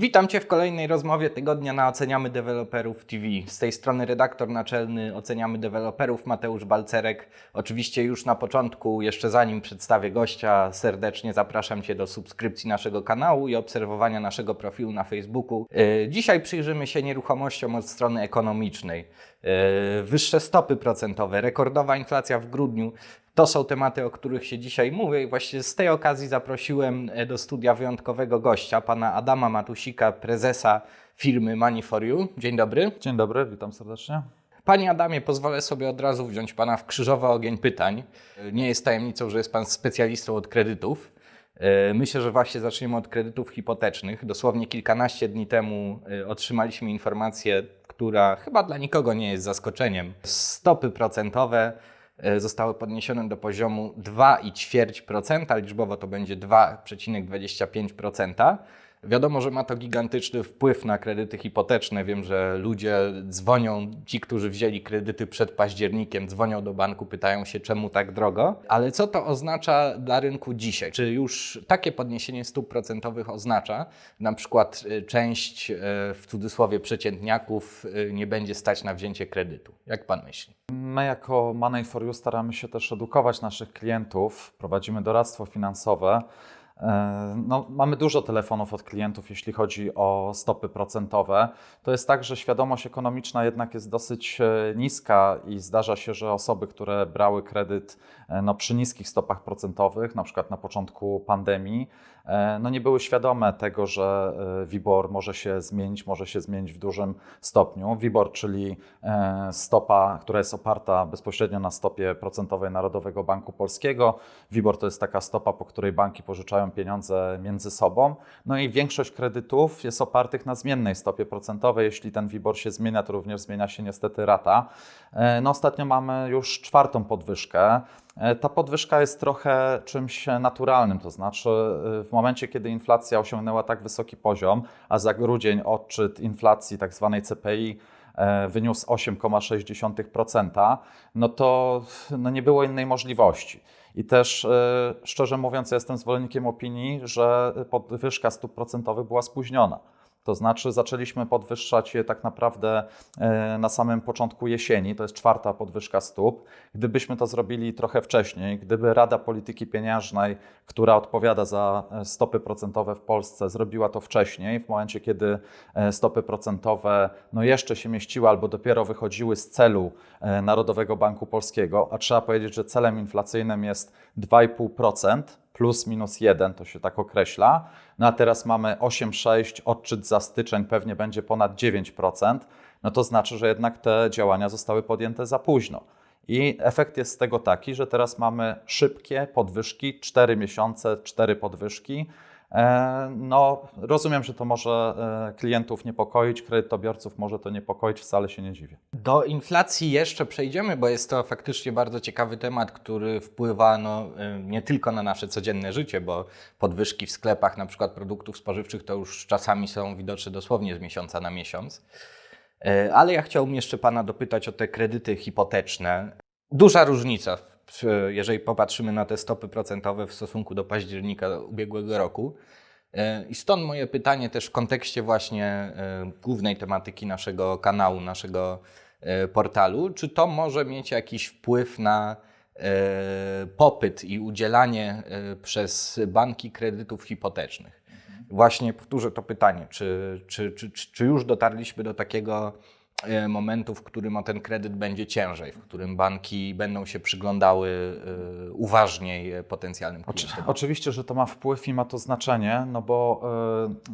Witam Cię w kolejnej rozmowie tygodnia na Oceniamy Deweloperów TV. Z tej strony redaktor naczelny Oceniamy Deweloperów Mateusz Balcerek. Oczywiście już na początku, jeszcze zanim przedstawię gościa, serdecznie zapraszam Cię do subskrypcji naszego kanału i obserwowania naszego profilu na Facebooku. Yy, Dzisiaj przyjrzymy się nieruchomościom od strony ekonomicznej. Yy, Wyższe stopy procentowe, rekordowa inflacja w grudniu, to są tematy, o których się dzisiaj mówię i właśnie z tej okazji zaprosiłem e, do studia wyjątkowego gościa, pana Adama Matusika, prezesa firmy Money for You. Dzień dobry. Dzień dobry, witam serdecznie. Panie Adamie, pozwolę sobie od razu wziąć pana w krzyżowy ogień pytań. E, Nie jest tajemnicą, że jest pan specjalistą od kredytów. E, Myślę, że właśnie zaczniemy od kredytów hipotecznych. Dosłownie kilkanaście dni temu otrzymaliśmy informację, która chyba dla nikogo nie jest zaskoczeniem. Stopy procentowe zostały podniesione do poziomu 2,4%, liczbowo to będzie 2,25%. Wiadomo, że ma to gigantyczny wpływ na kredyty hipoteczne. Wiem, że ludzie dzwonią, ci, którzy wzięli kredyty przed październikiem, dzwonią do banku, pytają się, czemu tak drogo. Ale co to oznacza dla rynku dzisiaj? Czy już takie podniesienie stóp procentowych oznacza, na przykład y, część y, w cudzysłowie przeciętniaków y, nie będzie stać na wzięcie kredytu? Jak pan myśli? My jako Money for You staramy się też edukować naszych klientów, prowadzimy doradztwo finansowe. E, No, mamy dużo telefonów od klientów, jeśli chodzi o stopy procentowe. To jest tak, że świadomość ekonomiczna jednak jest dosyć e, niska i zdarza się, że osoby, które brały kredyt e, no, przy niskich stopach procentowych, na przykład na początku pandemii, no, nie były świadome tego, że e, WIBOR może się zmienić, może się zmienić w dużym stopniu. WIBOR, czyli e, stopa, która jest oparta bezpośrednio na stopie procentowej Narodowego Banku Polskiego. WIBOR to jest taka stopa, po której banki pożyczają pieniądze między sobą. No i większość kredytów jest opartych na zmiennej stopie procentowej. Jeśli ten WIBOR się zmienia, to również zmienia się niestety rata. E, No ostatnio mamy już czwartą podwyżkę. E, Ta podwyżka jest trochę czymś naturalnym, to znaczy e, w momencie, kiedy inflacja osiągnęła tak wysoki poziom, a za grudzień odczyt inflacji tak zwanej CPI e, wyniósł 8,6%, no to no nie było innej możliwości. I też szczerze mówiąc, ja jestem zwolennikiem opinii, że podwyżka stóp procentowych była spóźniona. To znaczy, zaczęliśmy podwyższać je tak naprawdę e, na samym początku jesieni, to jest czwarta podwyżka stóp. Gdybyśmy to zrobili trochę wcześniej, gdyby Rada Polityki Pieniężnej, która odpowiada za e, stopy procentowe w Polsce, zrobiła to wcześniej, w momencie kiedy e, stopy procentowe no jeszcze się mieściły albo dopiero wychodziły z celu Narodowego Banku Polskiego, a trzeba powiedzieć, że celem inflacyjnym jest 2,5% plus minus 1, to się tak określa. No a teraz mamy 8,6, odczyt za styczeń pewnie będzie ponad 9%, no to znaczy, że jednak te działania zostały podjęte za późno. I efekt jest z tego taki, że teraz mamy szybkie podwyżki, 4 miesiące, 4 podwyżki. E, No, rozumiem, że to może e, klientów niepokoić, kredytobiorców może to niepokoić, wcale się nie dziwię. Do inflacji jeszcze przejdziemy, bo jest to faktycznie bardzo ciekawy temat, który wpływa no, y, nie tylko na nasze codzienne życie, bo podwyżki w sklepach na przykład produktów spożywczych to już czasami są widoczne dosłownie z miesiąca na miesiąc. Ale ja chciałbym jeszcze Pana dopytać o te kredyty hipoteczne. Duża różnica, jeżeli popatrzymy na te stopy procentowe w stosunku do października ubiegłego roku. E, I stąd moje pytanie też w kontekście właśnie e, głównej tematyki naszego kanału, naszego e, portalu. Czy to może mieć jakiś wpływ na popyt i udzielanie przez banki kredytów hipotecznych? Właśnie powtórzę to pytanie, czy, czy, czy, czy, już dotarliśmy do takiego momentu, w którym o ten kredyt będzie ciężej, w którym banki będą się przyglądały e, uważniej e, potencjalnym klientom? oczywiście, że to ma wpływ i ma to znaczenie, no bo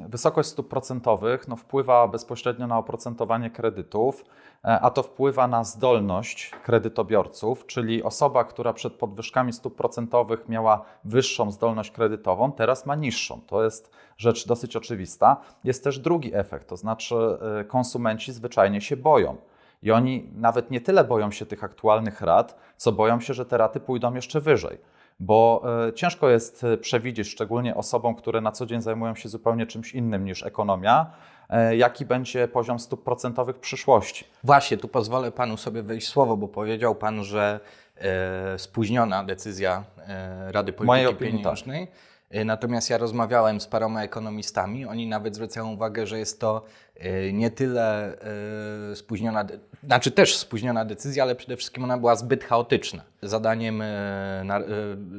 wysokość stóp procentowych no, wpływa bezpośrednio na oprocentowanie kredytów, e, a to wpływa na zdolność kredytobiorców, czyli osoba, która przed podwyżkami stóp procentowych miała wyższą zdolność kredytową, teraz ma niższą. To jest rzecz dosyć oczywista. Jest też drugi efekt, to znaczy y, konsumenci zwyczajnie się boją. I oni nawet nie tyle boją się tych aktualnych rat, co boją się, że te raty pójdą jeszcze wyżej. Bo e, ciężko jest e, przewidzieć, szczególnie osobom, które na co dzień zajmują się zupełnie czymś innym niż ekonomia, e, jaki będzie poziom stóp procentowych w przyszłości. Właśnie, tu pozwolę panu sobie wejść słowo, bo powiedział pan, że e, spóźniona decyzja e, Rady mojej Polityki opinii tak. Pieniężnej. Y, Natomiast ja rozmawiałem z paroma ekonomistami, oni nawet zwracają uwagę, że jest to y, nie tyle spóźniona, znaczy też spóźniona decyzja, ale przede wszystkim ona była zbyt chaotyczna. Zadaniem na-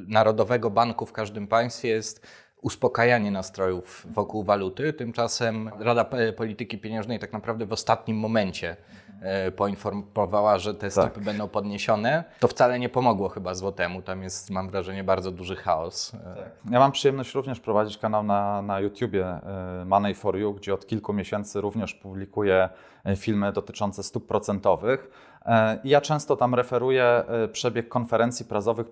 Narodowego Banku w każdym państwie jest uspokajanie nastrojów wokół waluty. Tymczasem Rada Polityki Pieniężnej tak naprawdę w ostatnim momencie e, poinformowała, że te stopy będą podniesione. To wcale nie pomogło chyba złotemu. Tam jest, mam wrażenie, bardzo duży chaos. E, Ja mam przyjemność również prowadzić kanał na, na YouTubie y, Money for You, gdzie od kilku miesięcy również publikuję filmy dotyczące stóp procentowych. E, ja często tam referuję przebieg konferencji prasowych,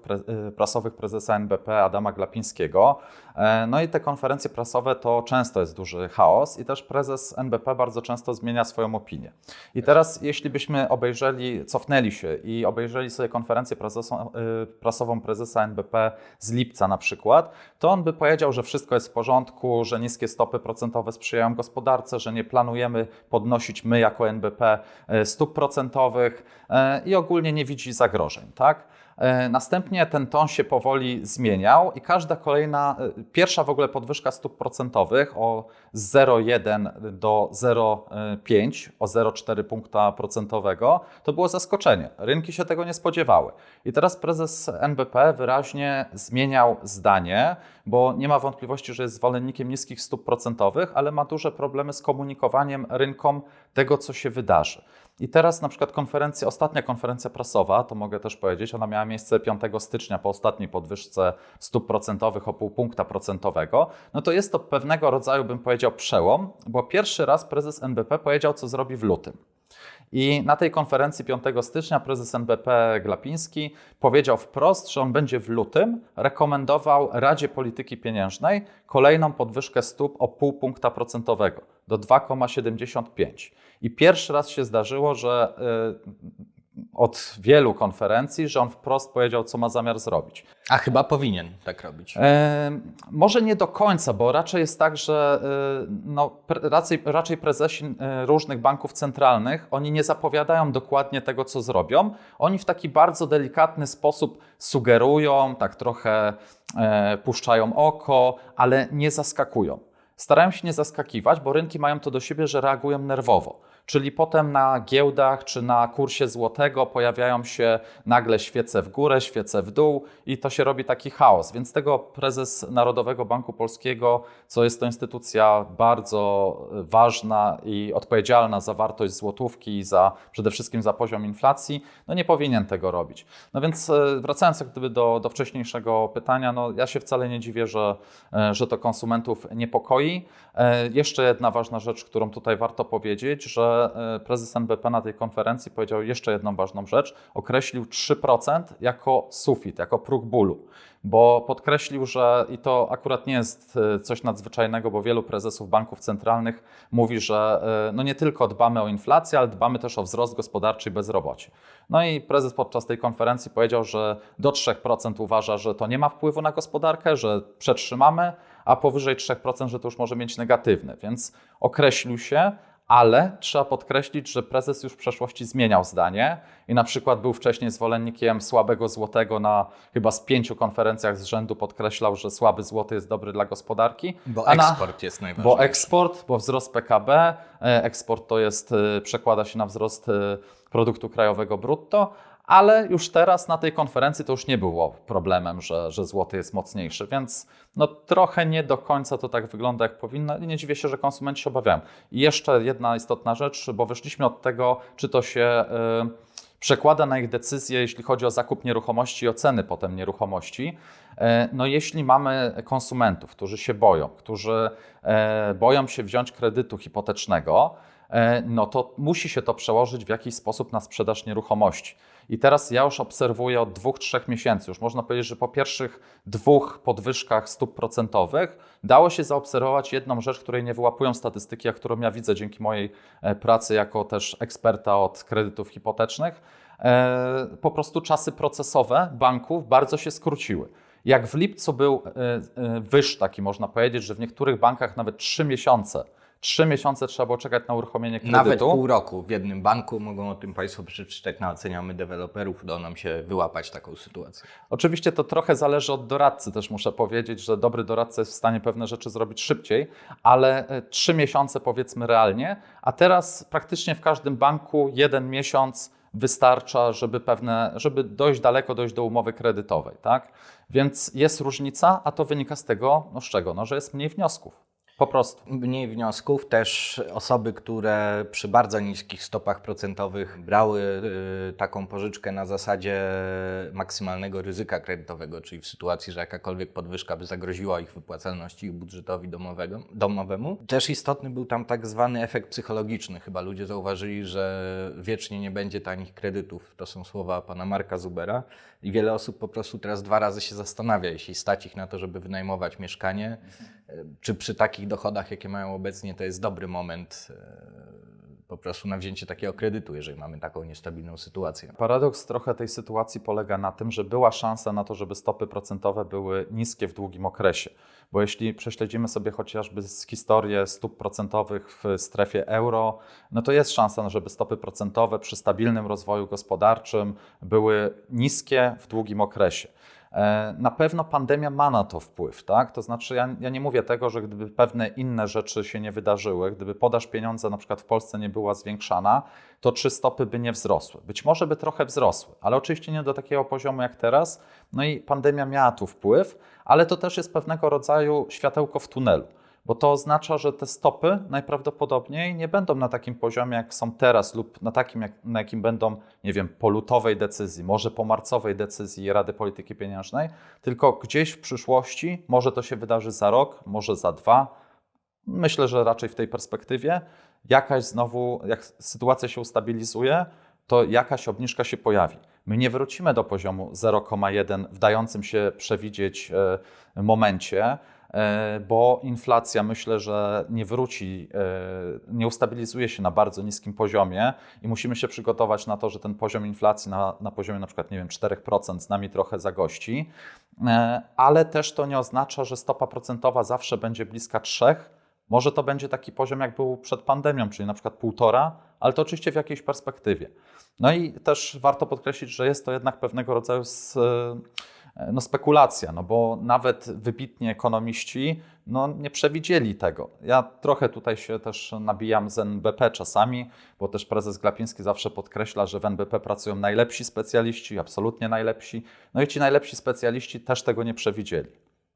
prasowych prezesa NBP Adama Glapińskiego. E, No i te konferencje prasowe to często jest duży chaos i też prezes NBP bardzo często zmienia swoją opinię. I teraz, jeśli byśmy obejrzeli, cofnęli się i obejrzeli sobie konferencję prasową, y, prasową prezesa NBP z lipca na przykład, to on by powiedział, że wszystko jest w porządku, że niskie stopy procentowe sprzyjają gospodarce, że nie planujemy podnosić my jako NBP e, stóp procentowych e, i ogólnie nie widzi zagrożeń, tak? E, Następnie ten ton się powoli zmieniał i każda kolejna, e, pierwsza w ogóle podwyżka stóp procentowych o 0,1 do 0,5, o 0,4 punkta procentowego, to było zaskoczenie. Rynki się tego nie spodziewały. I teraz prezes NBP wyraźnie zmieniał zdanie, bo nie ma wątpliwości, że jest zwolennikiem niskich stóp procentowych, ale ma duże problemy z komunikowaniem rynkom tego, co się wydarzy. I teraz na przykład konferencja, ostatnia konferencja prasowa, to mogę też powiedzieć, ona miała miejsce 5 stycznia po ostatniej podwyżce stóp procentowych o pół punkta procentowego. No to jest to pewnego rodzaju, bym powiedział, przełom, bo pierwszy raz prezes NBP powiedział, co zrobi w lutym. I na tej konferencji 5 stycznia prezes NBP Glapiński powiedział wprost, że on będzie w lutym rekomendował Radzie Polityki Pieniężnej kolejną podwyżkę stóp o pół punkta procentowego do 2,75. I pierwszy raz się zdarzyło, że y, od wielu konferencji, że on wprost powiedział, co ma zamiar zrobić. A chyba powinien tak robić. E, może nie do końca, bo raczej jest tak, że e, no, pre, raczej, raczej prezesi e, różnych banków centralnych, oni nie zapowiadają dokładnie tego, co zrobią. Oni w taki bardzo delikatny sposób sugerują, tak trochę e, puszczają oko, ale nie zaskakują. Starają się nie zaskakiwać, bo rynki mają to do siebie, że reagują nerwowo. Czyli potem na giełdach czy na kursie złotego pojawiają się nagle świece w górę, świece w dół i to się robi taki chaos. Więc tego prezes Narodowego Banku Polskiego, co jest to instytucja bardzo ważna i odpowiedzialna za wartość złotówki i za, przede wszystkim za poziom inflacji, no nie powinien tego robić. No więc e, wracając jak gdyby do, do wcześniejszego pytania, no ja się wcale nie dziwię, że, e, że to konsumentów niepokoi. E, Jeszcze jedna ważna rzecz, którą tutaj warto powiedzieć, że e, prezes NBP na tej konferencji powiedział jeszcze jedną ważną rzecz. Określił 3% jako sufit, jako próg bólu, bo podkreślił, że i to akurat nie jest e, coś nadzwyczajnego, bo wielu prezesów banków centralnych mówi, że e, no nie tylko dbamy o inflację, ale dbamy też o wzrost gospodarczy i bezrobocie. No i prezes podczas tej konferencji powiedział, że do 3% uważa, że to nie ma wpływu na gospodarkę, że przetrzymamy, a powyżej 3%, że to już może mieć negatywny. Więc określił się, ale trzeba podkreślić, że prezes już w przeszłości zmieniał zdanie i na przykład był wcześniej zwolennikiem słabego złotego na chyba z pięciu konferencjach z rzędu podkreślał, że słaby złoty jest dobry dla gospodarki. Bo na- eksport jest najważniejszy. bo eksport, bo wzrost PKB, e, eksport to jest, e, przekłada się na wzrost e, produktu krajowego brutto, ale już teraz na tej konferencji to już nie było problemem, że, że złoty jest mocniejszy, więc no trochę nie do końca to tak wygląda jak powinno i nie dziwię się, że konsumenci się obawiają. I jeszcze jedna istotna rzecz, bo wyszliśmy od tego, czy to się e, przekłada na ich decyzje, jeśli chodzi o zakup nieruchomości i oceny potem nieruchomości. E, No jeśli mamy konsumentów, którzy się boją, którzy e, boją się wziąć kredytu hipotecznego, no to musi się to przełożyć w jakiś sposób na sprzedaż nieruchomości. I teraz ja już obserwuję od dwóch, trzech miesięcy, już można powiedzieć, że po pierwszych dwóch podwyżkach stóp procentowych dało się zaobserwować jedną rzecz, której nie wyłapują statystyki, a którą ja widzę dzięki mojej e, pracy jako też eksperta od kredytów hipotecznych. E, Po prostu czasy procesowe banków bardzo się skróciły. Jak w lipcu był e, e, wyż taki, można powiedzieć, że w niektórych bankach nawet 3 miesiące Trzy miesiące trzeba było czekać na uruchomienie kredytu. Nawet pół roku w jednym banku mogą o tym Państwo przeczytać na oceniamy deweloperów, udało nam się wyłapać taką sytuację. Oczywiście to trochę zależy od doradcy, też muszę powiedzieć, że dobry doradca jest w stanie pewne rzeczy zrobić szybciej, ale e, trzy miesiące powiedzmy realnie, a teraz praktycznie w każdym banku jeden miesiąc wystarcza, żeby pewne, żeby dojść daleko, dojść do umowy kredytowej, tak? Więc jest różnica, a to wynika z tego, no z czego? No, że jest mniej wniosków. Po prostu. Mniej wniosków, też osoby, które przy bardzo niskich stopach procentowych brały y, taką pożyczkę na zasadzie maksymalnego ryzyka kredytowego, czyli w sytuacji, że jakakolwiek podwyżka by zagroziła ich wypłacalności ich budżetowi domowego, domowemu. Też istotny był tam tak zwany efekt psychologiczny. Chyba ludzie zauważyli, że wiecznie nie będzie tanich kredytów. To są słowa pana Marka Zubera. I wiele osób po prostu teraz dwa razy się zastanawia, jeśli stać ich na to, żeby wynajmować mieszkanie, czy przy takich dochodach, jakie mają obecnie, to jest dobry moment y, po prostu na wzięcie takiego kredytu, jeżeli mamy taką niestabilną sytuację. Paradoks trochę tej sytuacji polega na tym, że była szansa na to, żeby stopy procentowe były niskie w długim okresie. Bo jeśli prześledzimy sobie chociażby historię stóp procentowych w strefie euro, no to jest szansa, żeby stopy procentowe przy stabilnym rozwoju gospodarczym były niskie w długim okresie. E, Na pewno pandemia ma na to wpływ, tak? To znaczy, ja, ja nie mówię tego, że gdyby pewne inne rzeczy się nie wydarzyły, gdyby podaż pieniądza na przykład w Polsce nie była zwiększana, to czy stopy by nie wzrosły? Być może by trochę wzrosły, ale oczywiście nie do takiego poziomu jak teraz. No i pandemia miała tu wpływ, ale to też jest pewnego rodzaju światełko w tunelu bo to oznacza, że te stopy najprawdopodobniej nie będą na takim poziomie, jak są teraz, lub na takim, jak, na jakim będą, nie wiem, po lutowej decyzji, może po marcowej decyzji Rady Polityki Pieniężnej, tylko gdzieś w przyszłości, może to się wydarzy za rok, może za dwa. Myślę, że raczej w tej perspektywie jakaś znowu, jak sytuacja się ustabilizuje, to jakaś obniżka się pojawi. My nie wrócimy do poziomu 0,1 w dającym się przewidzieć e, momencie, bo inflacja myślę, że nie wróci, e, nie ustabilizuje się na bardzo niskim poziomie i musimy się przygotować na to, że ten poziom inflacji na, na poziomie na przykład, nie wiem, 4% z nami trochę zagości, E, ale też to nie oznacza, że stopa procentowa zawsze będzie bliska 3, może to będzie taki poziom, jak był przed pandemią, czyli na przykład półtora, ale to oczywiście w jakiejś perspektywie. No i też warto podkreślić, że jest to jednak pewnego rodzaju e, no, spekulacja, no bo nawet wybitni ekonomiści no, nie przewidzieli tego. Ja trochę tutaj się też nabijam z NBP czasami, bo też prezes Glapiński zawsze podkreśla, że w NBP pracują najlepsi specjaliści, absolutnie najlepsi. No i ci najlepsi specjaliści też tego nie przewidzieli.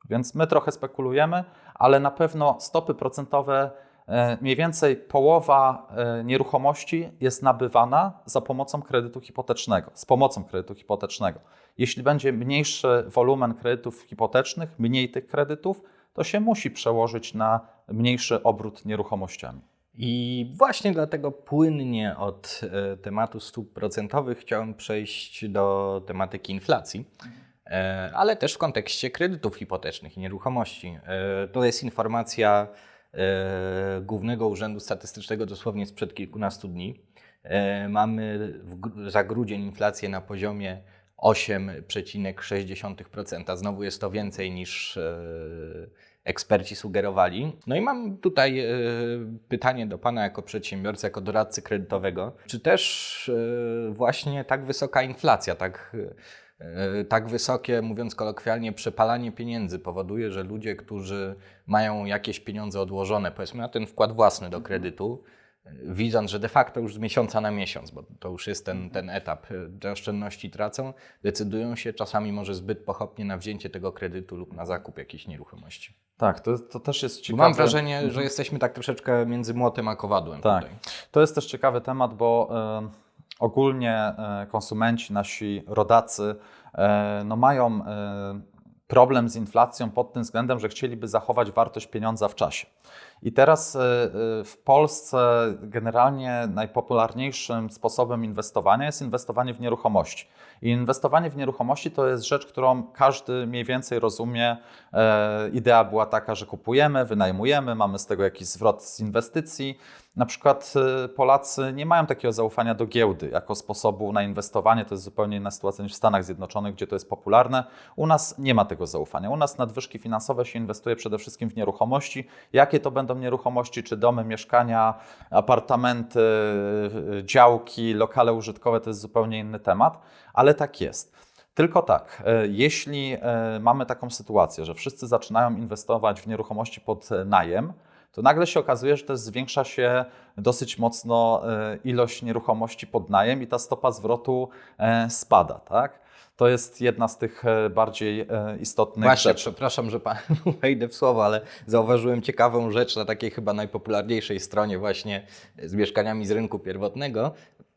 Więc my trochę spekulujemy, ale na pewno stopy procentowe, e, mniej więcej połowa e, nieruchomości jest nabywana za pomocą kredytu hipotecznego, z pomocą kredytu hipotecznego. Jeśli będzie mniejszy wolumen kredytów hipotecznych, mniej tych kredytów, to się musi przełożyć na mniejszy obrót nieruchomościami. I właśnie dlatego płynnie od e, tematu stóp procentowych chciałem przejść do tematyki inflacji, e, ale też w kontekście kredytów hipotecznych i nieruchomości. E, To jest informacja Głównego Urzędu Statystycznego dosłownie sprzed kilkunastu dni. Mamy za grudzień inflację na poziomie 8,6%. Znowu jest to więcej niż e, eksperci sugerowali. No i mam tutaj e, pytanie do Pana jako przedsiębiorcy, jako doradcy kredytowego. Czy też e, właśnie tak wysoka inflacja, tak, tak wysokie, mówiąc kolokwialnie, przepalanie pieniędzy powoduje, że ludzie, którzy mają jakieś pieniądze odłożone, powiedzmy na ten wkład własny do kredytu, widząc, że de facto już z miesiąca na miesiąc, bo to już jest ten, ten etap, te oszczędności tracą, decydują się czasami może zbyt pochopnie na wzięcie tego kredytu lub na zakup jakiejś nieruchomości. Tak, to, to też jest ciekawe. mam wrażenie, że jesteśmy tak troszeczkę między młotem a kowadłem Tak. tutaj. To jest też ciekawy temat, bo e, ogólnie e, konsumenci, nasi rodacy, e, no mają e, problem z inflacją pod tym względem, że chcieliby zachować wartość pieniądza w czasie. I teraz e, e, w Polsce generalnie najpopularniejszym sposobem inwestowania jest inwestowanie w nieruchomości. I inwestowanie w nieruchomości to jest rzecz, którą każdy mniej więcej rozumie. E, idea była taka, że kupujemy, wynajmujemy, mamy z tego jakiś zwrot z inwestycji. Na przykład y, Polacy nie mają takiego zaufania do giełdy jako sposobu na inwestowanie. To jest zupełnie inna sytuacja niż w Stanach Zjednoczonych, gdzie to jest popularne. U nas nie ma tego zaufania. U nas nadwyżki finansowe się inwestuje przede wszystkim w nieruchomości. Jakie to będą nieruchomości, czy domy, mieszkania, apartamenty, y, działki, lokale użytkowe, to jest zupełnie inny temat, ale tak jest. Tylko tak, e, jeśli mamy taką sytuację, że wszyscy zaczynają inwestować w nieruchomości pod najem, to nagle się okazuje, że też zwiększa się dosyć mocno e, ilość nieruchomości pod najem i ta stopa zwrotu e, spada, tak? To jest jedna z tych e, bardziej istotnych Właśnie, rzeczy. przepraszam, że pan wejdę w słowo, ale zauważyłem ciekawą rzecz na takiej chyba najpopularniejszej stronie właśnie z mieszkaniami z rynku pierwotnego.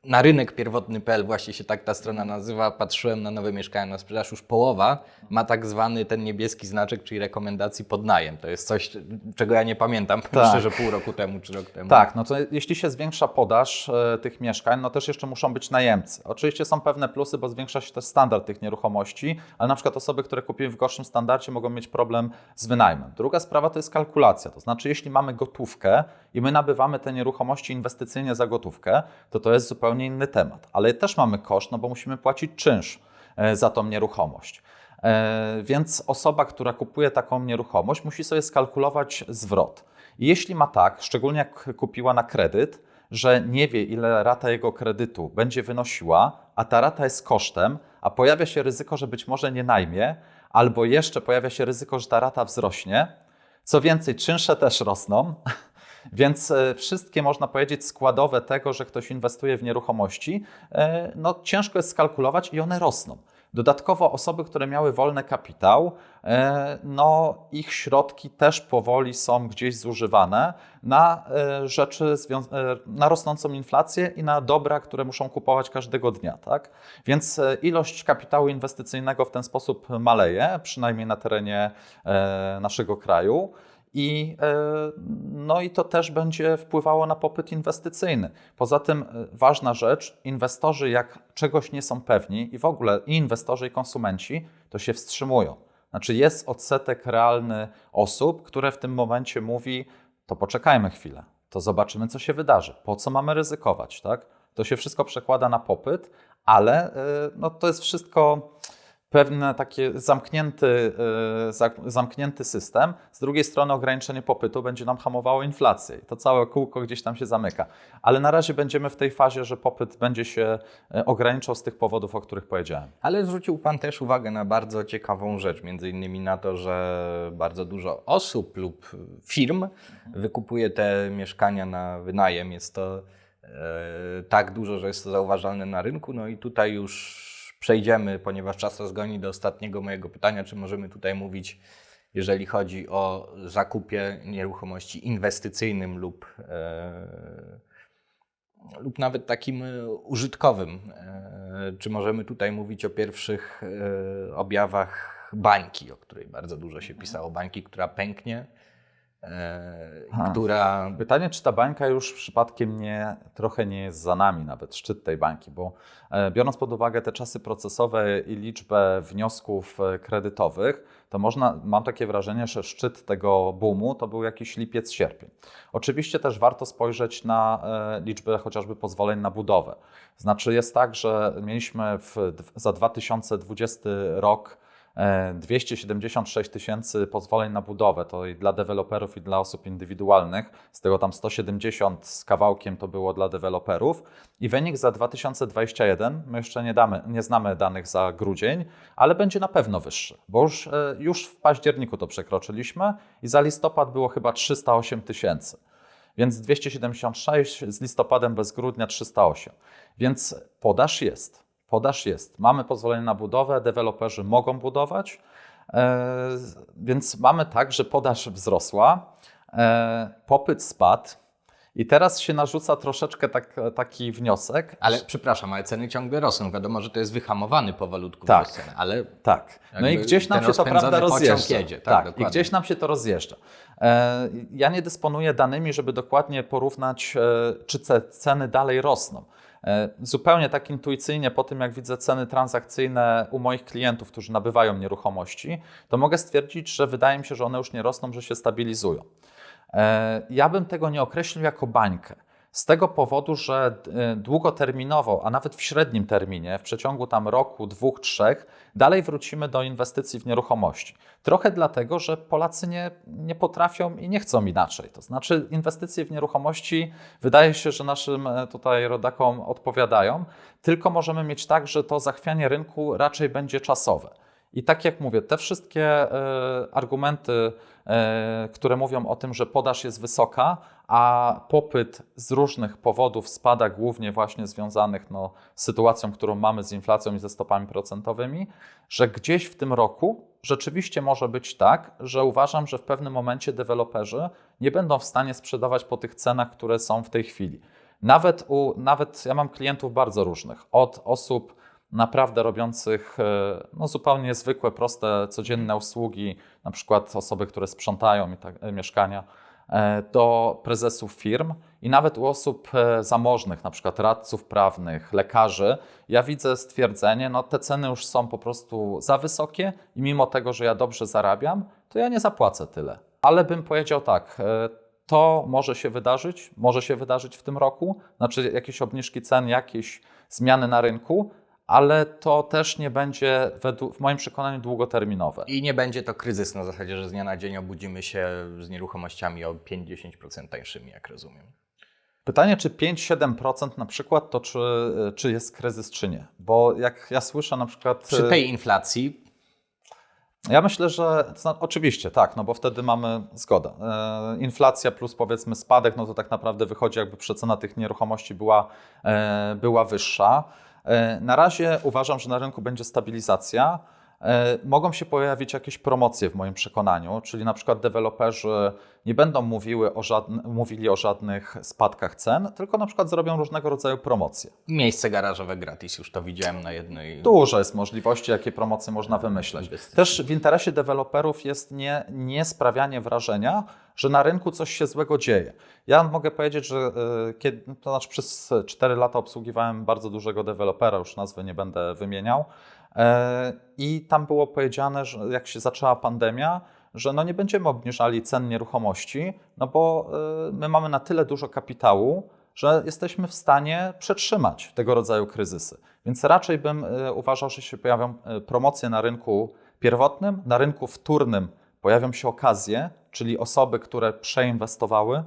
Na rynek pierwotny.pl właśnie się tak ta strona nazywa. Patrzyłem na nowe mieszkania na sprzedaż, już połowa ma tak zwany ten niebieski znaczek, czyli rekomendacji pod najem. To jest coś, czego ja nie pamiętam, Tak. szczerze, pół roku temu czy rok temu. Tak, no to jeśli się zwiększa podaż e, tych mieszkań, no też jeszcze muszą być najemcy. Oczywiście są pewne plusy, bo zwiększa się też standard tych nieruchomości, ale na przykład osoby, które kupiły w gorszym standardzie mogą mieć problem z wynajmem. Druga sprawa to jest kalkulacja, to znaczy jeśli mamy gotówkę i my nabywamy te nieruchomości inwestycyjnie za gotówkę, to to jest zupełnie inny temat. Ale też mamy koszt, no bo musimy płacić czynsz e, za tą nieruchomość. E, Więc osoba, która kupuje taką nieruchomość, musi sobie skalkulować zwrot. I jeśli ma tak, szczególnie jak kupiła na kredyt, że nie wie, ile rata jego kredytu będzie wynosiła, a ta rata jest kosztem, a pojawia się ryzyko, że być może nie najmie, albo jeszcze pojawia się ryzyko, że ta rata wzrośnie. Co więcej, czynsze też rosną, więc e, wszystkie, można powiedzieć, składowe tego, że ktoś inwestuje w nieruchomości, e, no ciężko jest skalkulować i one rosną. Dodatkowo osoby, które miały wolny kapitał, e, no ich środki też powoli są gdzieś zużywane na rzeczy, na rosnącą inflację i na dobra, które muszą kupować każdego dnia. Tak? Więc ilość kapitału inwestycyjnego w ten sposób maleje, przynajmniej na terenie naszego kraju. I, e, no i to też będzie wpływało na popyt inwestycyjny. Poza tym e, ważna rzecz, inwestorzy jak czegoś nie są pewni i w ogóle i inwestorzy i konsumenci to się wstrzymują. Znaczy jest odsetek realny osób, które w tym momencie mówi to poczekajmy chwilę, to zobaczymy co się wydarzy, po co mamy ryzykować, tak? To się wszystko przekłada na popyt, ale e, no, to jest wszystko pewne takie zamknięty, e, za- zamknięty system. Z drugiej strony ograniczenie popytu będzie nam hamowało inflację to całe kółko gdzieś tam się zamyka. Ale na razie będziemy w tej fazie, że popyt będzie się e, ograniczał z tych powodów, o których powiedziałem. Ale zwrócił Pan też uwagę na bardzo ciekawą rzecz, między innymi na to, że bardzo dużo osób lub firm wykupuje te mieszkania na wynajem. Jest to e, tak dużo, że jest to zauważalne na rynku. No i tutaj już przejdziemy, ponieważ czas nas goni do ostatniego mojego pytania, czy możemy tutaj mówić, jeżeli chodzi o zakupie nieruchomości inwestycyjnym lub e, lub nawet takim e, użytkowym. E, Czy możemy tutaj mówić o pierwszych objawach bańki, o której bardzo dużo się pisało, bańki, która pęknie, Ha. która Pytanie, czy ta bańka już przypadkiem nie, trochę nie jest za nami, nawet szczyt tej bańki, bo e, biorąc pod uwagę te czasy procesowe i liczbę wniosków e, kredytowych, to można, mam takie wrażenie, że szczyt tego boomu to był jakiś lipiec, sierpień. Oczywiście też warto spojrzeć na e, liczbę chociażby pozwoleń na budowę. Znaczy jest tak, że mieliśmy w, za 2020 rok e, 276 tysięcy pozwoleń na budowę, to i dla deweloperów i dla osób indywidualnych, z tego tam 170 z kawałkiem to było dla deweloperów i wynik za 2021, my jeszcze nie, damy, nie znamy danych za grudzień, ale będzie na pewno wyższy, bo już, e, już w październiku to przekroczyliśmy i za listopad było chyba 308 tysięcy. Więc 276 z listopadem bez grudnia 308. Więc podaż jest. Podaż jest. Mamy pozwolenie na budowę, deweloperzy mogą budować, e, więc mamy tak, że podaż wzrosła, e, popyt spadł i teraz się narzuca troszeczkę tak, taki wniosek. Ale przepraszam, ale ceny ciągle rosną. Wiadomo, że to jest wyhamowany powolutku Tak. wzrost cen, ale Tak. No i gdzieś nam się to prawda rozjeżdża. jedzie, tak, tak i gdzieś nam się to rozjeżdża. E, Ja nie dysponuję danymi, żeby dokładnie porównać, czy ce- ceny dalej rosną. E, Zupełnie tak intuicyjnie, po tym jak widzę ceny transakcyjne u moich klientów, którzy nabywają nieruchomości, to mogę stwierdzić, że wydaje mi się, że one już nie rosną, że się stabilizują. E, Ja bym tego nie określił jako bańkę. Z tego powodu, że y, długoterminowo, a nawet w średnim terminie, w przeciągu tam roku, dwóch, trzech, dalej wrócimy do inwestycji w nieruchomości. Trochę dlatego, że Polacy nie, nie potrafią i nie chcą inaczej. To znaczy, inwestycje w nieruchomości wydaje się, że naszym e, tutaj rodakom odpowiadają, tylko możemy mieć tak, że to zachwianie rynku raczej będzie czasowe. I tak jak mówię, te wszystkie e, argumenty, e, które mówią o tym, że podaż jest wysoka, a popyt z różnych powodów spada, głównie właśnie związanych no, z sytuacją, którą mamy z inflacją i ze stopami procentowymi, że gdzieś w tym roku rzeczywiście może być tak, że uważam, że w pewnym momencie deweloperzy nie będą w stanie sprzedawać po tych cenach, które są w tej chwili. Nawet, u, nawet ja mam klientów bardzo różnych, od osób naprawdę robiących e, no, zupełnie zwykłe, proste, codzienne usługi, na przykład osoby, które sprzątają tak, e, mieszkania, e, do prezesów firm i nawet u osób zamożnych, na przykład radców prawnych, lekarzy, ja widzę stwierdzenie, no te ceny już są po prostu za wysokie i mimo tego, że ja dobrze zarabiam, to ja nie zapłacę tyle. Ale bym powiedział tak, to może się wydarzyć, może się wydarzyć w tym roku, znaczy jakieś obniżki cen, jakieś zmiany na rynku, ale to też nie będzie według, w moim przekonaniu długoterminowe. I nie będzie to kryzys na zasadzie, że z dnia na dzień obudzimy się z nieruchomościami o 5-10% tańszymi, jak rozumiem. Pytanie, czy 5-7% na przykład, to czy, czy jest kryzys, czy nie? Bo jak ja słyszę na przykład. Przy tej inflacji Ja myślę, że to zna- oczywiście tak, no bo wtedy mamy zgodę. E, inflacja plus powiedzmy spadek, no to tak naprawdę wychodzi, jakby przecena tych nieruchomości była, e, była wyższa. E, na razie uważam, że na rynku będzie stabilizacja. E, mogą się pojawić jakieś promocje w moim przekonaniu, czyli na przykład deweloperzy nie będą mówiły o żadn- mówili o żadnych spadkach cen, tylko na przykład zrobią różnego rodzaju promocje. miejsce garażowe gratis, już to widziałem na jednej. Dużo jest możliwości, jakie promocje można wymyśleć. Też w interesie deweloperów jest nie, nie sprawianie wrażenia, że na rynku coś się złego dzieje. Ja mogę powiedzieć, że y, kiedy, to znaczy przez 4 lata obsługiwałem bardzo dużego dewelopera, już nazwy nie będę wymieniał. E, I tam było powiedziane, że jak się zaczęła pandemia, że no nie będziemy obniżali cen nieruchomości, no bo y, my mamy na tyle dużo kapitału, że jesteśmy w stanie przetrzymać tego rodzaju kryzysy. Więc raczej bym y, uważał, że się pojawią promocje na rynku pierwotnym, na rynku wtórnym pojawią się okazje, czyli osoby, które przeinwestowały,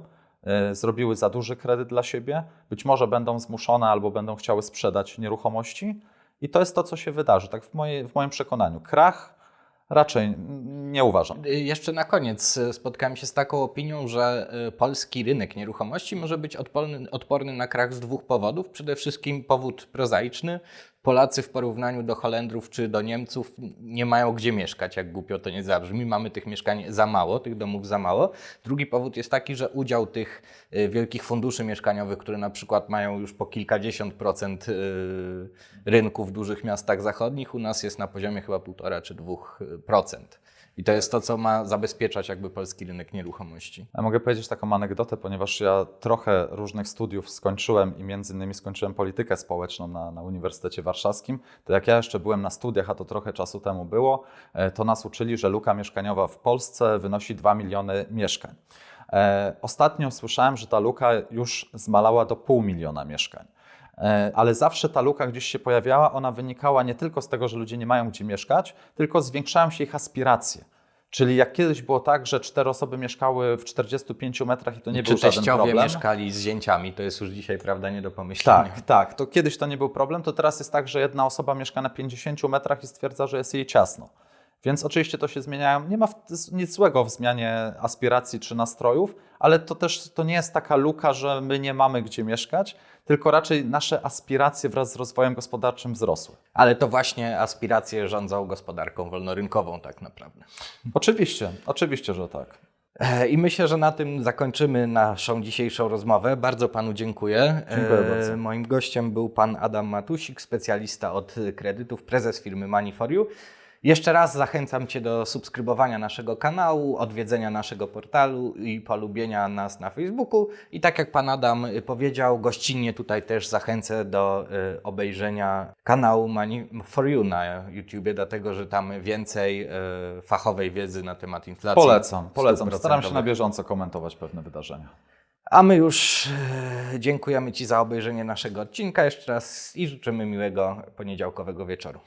zrobiły za duży kredyt dla siebie, być może będą zmuszone albo będą chciały sprzedać nieruchomości. I to jest to, co się wydarzy, tak w, mojej, w moim przekonaniu. Krach raczej nie uważam. Y, Jeszcze na koniec y, spotkałem się z taką opinią, że y, polski rynek nieruchomości może być odporny, odporny na krach z dwóch powodów. Przede wszystkim powód prozaiczny. Polacy w porównaniu do Holendrów czy do Niemców nie mają gdzie mieszkać, jak głupio to nie zabrzmi. Mamy tych mieszkań za mało, tych domów za mało. Drugi powód jest taki, że udział tych wielkich funduszy mieszkaniowych, które na przykład mają już po kilkadziesiąt procent rynku w dużych miastach zachodnich, u nas jest na poziomie chyba 1,5 czy 2%. I to jest to, co ma zabezpieczać jakby polski rynek nieruchomości. Ja mogę powiedzieć taką anegdotę, ponieważ ja trochę różnych studiów skończyłem i między innymi skończyłem politykę społeczną na, na Uniwersytecie Warszawskim. To jak ja jeszcze byłem na studiach, a to trochę czasu temu było, e, to nas uczyli, że luka mieszkaniowa w Polsce wynosi 2 miliony mieszkań. E, Ostatnio słyszałem, że ta luka już zmalała do pół miliona mieszkań. E, Ale zawsze ta luka gdzieś się pojawiała, ona wynikała nie tylko z tego, że ludzie nie mają gdzie mieszkać, tylko zwiększają się ich aspiracje. Czyli jak kiedyś było tak, że cztery osoby mieszkały w 45 metrach i to nie Czy był żaden problem. mieszkali z zięciami, to jest już dzisiaj, prawda, nie do pomyślenia. Tak, tak. To kiedyś to nie był problem, to teraz jest tak, że jedna osoba mieszka na 50 metrach i stwierdza, że jest jej ciasno. Więc oczywiście to się zmieniają. Nie ma nic złego w zmianie aspiracji czy nastrojów, ale to też to nie jest taka luka, że my nie mamy gdzie mieszkać, tylko raczej nasze aspiracje wraz z rozwojem gospodarczym wzrosły. Ale to właśnie aspiracje rządzą gospodarką wolnorynkową tak naprawdę. Oczywiście, oczywiście, że tak. E, I myślę, że na tym zakończymy naszą dzisiejszą rozmowę. Bardzo panu dziękuję. Dziękuję E, bardzo. Moim gościem był pan Adam Matusik, specjalista od kredytów, prezes firmy You. Jeszcze raz zachęcam Cię do subskrybowania naszego kanału, odwiedzenia naszego portalu i polubienia nas na Facebooku. I tak jak Pan Adam powiedział, gościnnie tutaj też zachęcę do y, obejrzenia kanału Money for You na YouTubie, dlatego że tam więcej y, fachowej wiedzy na temat inflacji. Polecam, polecam. Staram się na bieżąco komentować pewne wydarzenia. A my już e, dziękujemy Ci za obejrzenie naszego odcinka jeszcze raz i życzymy miłego poniedziałkowego wieczoru.